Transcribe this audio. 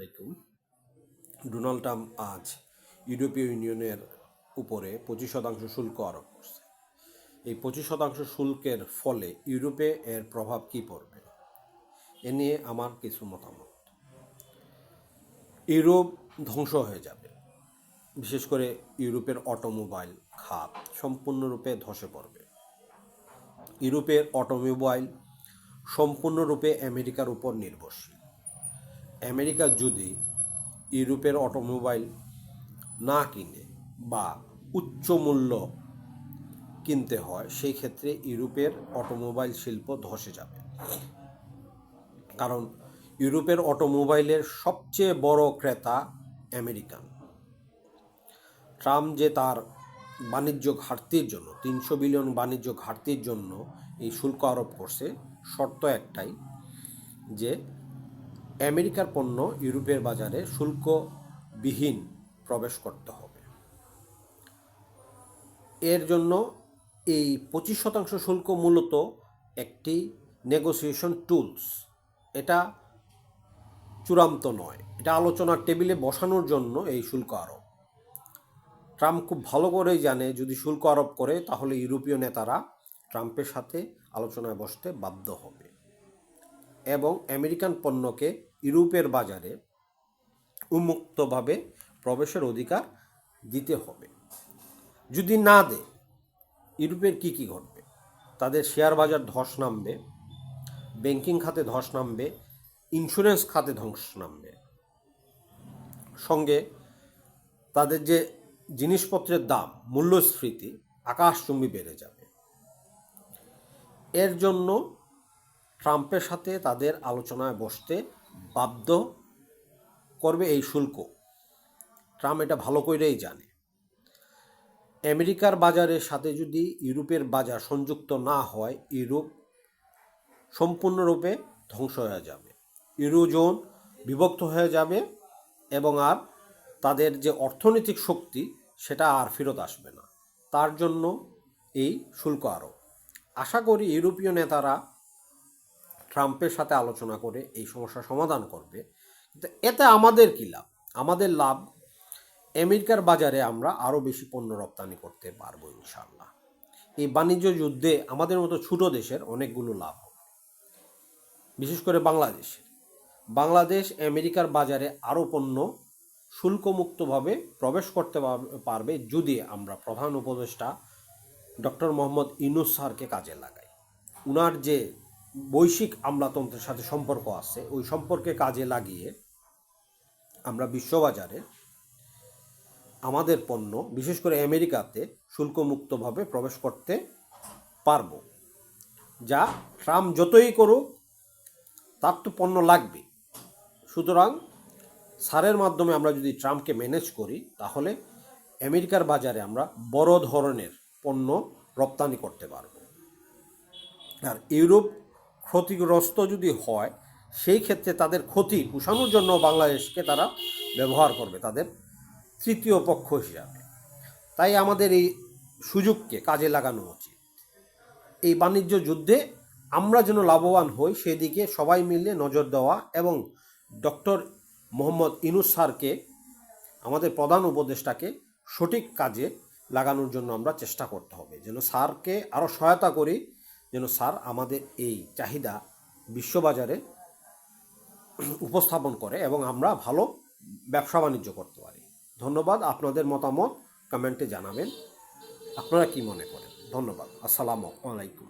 আলাইকুম। Donald Trump আজ ইউরোপীয় ইউনিয়নের উপরে পঁচিশ শতাংশ শুল্ক আরোপ করছে। এই পঁচিশ শতাংশ শুল্কের ফলে ইউরোপে এর প্রভাব কী পড়বে? এ নিয়ে আমার কিছু মতামত। ইউরোপ ধ্বংস হয়ে যাবে। বিশেষ করে ইউরোপের অটোমোবাইল খাত সম্পূর্ণরূপে ধসে পড়বে। ইউরোপের অটোমোবাইল সম্পূর্ণরূপে আমেরিকার উপর নির্ভরশীল। আমেরিকা যদি ইউরোপের অটোমোবাইল না কিনে বা উচ্চ মূল্য কিনতে হয়, সেই ক্ষেত্রে ইউরোপের অটোমোবাইল শিল্প ধসে যাবে। কারণ ইউরোপের অটোমোবাইলের সবচেয়ে বড় ক্রেতা আমেরিকান। ট্রাম্প যে তার বাণিজ্য ঘাটতির জন্য, তিনশো বিলিয়ন বাণিজ্য ঘাটতির জন্য এই শুল্ক আরোপ করছে, শর্ত একটাই যে আমেরিকার পণ্য ইউরোপের বাজারে শুল্কবিহীন প্রবেশ করতে হবে। এর জন্য এই পঁচিশ শতাংশ শুল্ক মূলত একটি নেগোসিয়েশন টুলস। এটা চূড়ান্ত নয়, এটা আলোচনার টেবিলে বসানোর জন্য এই শুল্ক আরোপ। ট্রাম্প খুব ভালো করেই জানে, যদি শুল্ক আরোপ করে, তাহলে ইউরোপীয় নেতারা ট্রাম্পের সাথে আলোচনায় বসতে বাধ্য হবে। এবং আমেরিকান পণ্যকে ইউরোপের বাজারে উন্মুক্তভাবে প্রবেশের অধিকার দিতে হবে। যদি না দেয়, ইউরোপের কী কী ঘটবে? তাদের শেয়ার বাজার ধস নামবে, ব্যাংকিং খাতে ধস নামবে, ইন্স্যুরেন্স খাতে ধ্বংস নামবে। সঙ্গে তাদের যে জিনিসপত্রের দাম, মূল্যস্ফীতি, আকাশচুম্বী বেড়ে যাবে। এর জন্য ট্রাম্পের সাথে তাদের আলোচনায় বসতে বাধ্য করবে এই শুল্ক। ট্রাম্প এটা ভালো করেই জানে। আমেরিকার বাজারের সাথে যদি ইউরোপের বাজার সংযুক্ত না হয়, ইউরোপ সম্পূর্ণরূপে ধ্বংস হয়ে যাবে। ইউরোজোন বিভক্ত হয়ে যাবে এবং আর তাদের যে অর্থনৈতিক শক্তি, সেটা আর ফেরত আসবে না। তার জন্য এই শুল্ক আরোপ। আশা করি ইউরোপীয় নেতারা ট্রাম্পের সাথে আলোচনা করে এই সমস্যা সমাধান করবে। কিন্তু এতে আমাদের কী লাভ? আমাদের লাভ, আমেরিকার বাজারে আমরা আরও বেশি পণ্য রপ্তানি করতে পারব ইনশাল্লাহ এই বাণিজ্য যুদ্ধে আমাদের মতো ছোটো দেশের অনেকগুলো লাভ হবে। বিশেষ করে বাংলাদেশের। বাংলাদেশ আমেরিকার বাজারে আরও পণ্য শুল্কমুক্তভাবে প্রবেশ করতে পারবে যদি আমরা প্রধান উপদেষ্টা ডক্টর মোহাম্মদ ইনুস স্যারকে কাজে লাগাই। উনার যে বৈশ্বিক আমলাতন্ত্রের সাথে সম্পর্ক আছে। ওই সম্পর্কে কাজে লাগিয়ে আমরা বিশ্ববাজারে আমাদের পণ্য, বিশেষ করে আমেরিকাতে, শুল্কমুক্তভাবে প্রবেশ করতে পারব। যা ট্রাম্প যতই করুক, তার তো পণ্য লাগবে। সুতরাং সারের মাধ্যমে আমরা যদি ট্রাম্পকে ম্যানেজ করি, তাহলে আমেরিকার বাজারে আমরা বড় ধরনের পণ্য রপ্তানি করতে পারব। আর ইউরোপ ক্ষতিগ্রস্ত যদি হয়, সেই ক্ষেত্রে তাদের ক্ষতি পুষানোর জন্য বাংলাদেশকে তারা ব্যবহার করবে, তাদের তৃতীয় পক্ষ হিসাবে। তাই আমাদের এই সুযোগকে কাজে লাগানো উচিত। এই বাণিজ্য যুদ্ধে আমরা যেন লাভবান হই, সেদিকে সবাই মিলে নজর দেওয়া এবং ডক্টর মোহাম্মদ ইনুস স্যারকে, আমাদের প্রধান উপদেষ্টাকে সঠিক কাজে লাগানোর জন্য আমরা চেষ্টা করতে হবে। যেন স্যারকে আরও সহায়তা করি যেন স্যার আমাদের এই চাহিদা বিশ্ববাজারে উপস্থাপন করে এবং আমরা ভালো ব্যবসা বাণিজ্য করতে পারি। ধন্যবাদ। আপনাদের মতামত কমেন্টে জানাবেন। আপনারা কি মনে করেন? ধন্যবাদ। আসসালামু আলাইকুম।